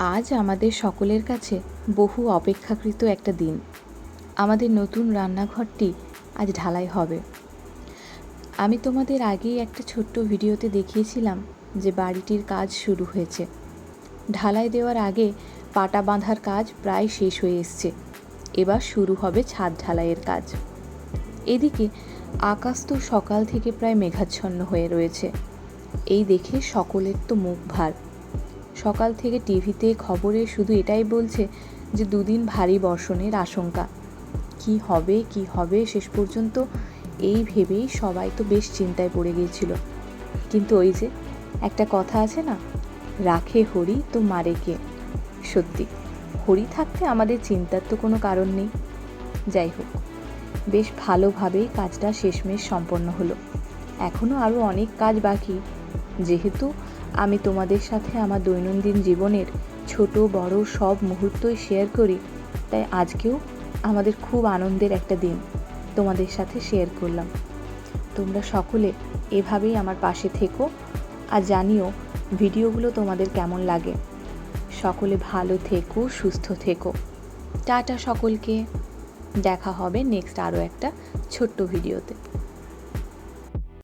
আজ আমাদের সকলের কাছে বহু অপেক্ষাকৃত একটা দিন। আমাদের নতুন রান্নাঘরটি আজ ঢালাই হবে। আমি তোমাদের আগেই একটা ছোট্ট ভিডিওতে দেখিয়েছিলাম যে বাড়িটির কাজ শুরু হয়েছে। ঢালাই দেওয়ার আগে পাটা বাঁধার কাজ প্রায় শেষ হয়ে এসছে। এবার শুরু হবে ছাদ ঢালাইয়ের কাজ। এদিকে আকাশ তো সকাল থেকে প্রায় মেঘাচ্ছন্ন হয়ে রয়েছে। এই দেখে সকলের তো মুখ ভার। সকাল থেকে টিভিতে খবরে শুধু এটাই বলছে যে দুদিন ভারী বর্ষণের আশঙ্কা। কি হবে কি হবে, শেষ পর্যন্ত এই ভেবেই সবাই তো বেশ চিন্তায় পড়ে গিয়েছিল। কিন্তু ওই যে একটা কথা আছে না, রাখে হরি তো মারে কে? সত্যি, হরি থাকতে আমাদের চিন্তার তো কোনো কারণ নেই। যাই হোক, বেশ ভালোভাবেই কাজটা শেষমেশ সম্পন্ন হলো। এখনও আরও অনেক কাজ বাকি, যেহেতু আমি তোমাদের সাথে আমার দৈনন্দিন জীবনের ছোট, বড় সব মুহূর্তই শেয়ার করি। তাই আজকেও আমাদের খুব আনন্দের একটা দিন তোমাদের সাথে শেয়ার করলাম। তোমরা সকলে এভাবেই আমার পাশে থেকো আর জানিও ভিডিওগুলো তোমাদের কেমন লাগে। সকলে ভালো থেকো, সুস্থ থেকো। টাটা সকলকে। দেখা হবে নেক্সট আরও একটা ছোট্ট ভিডিওতে।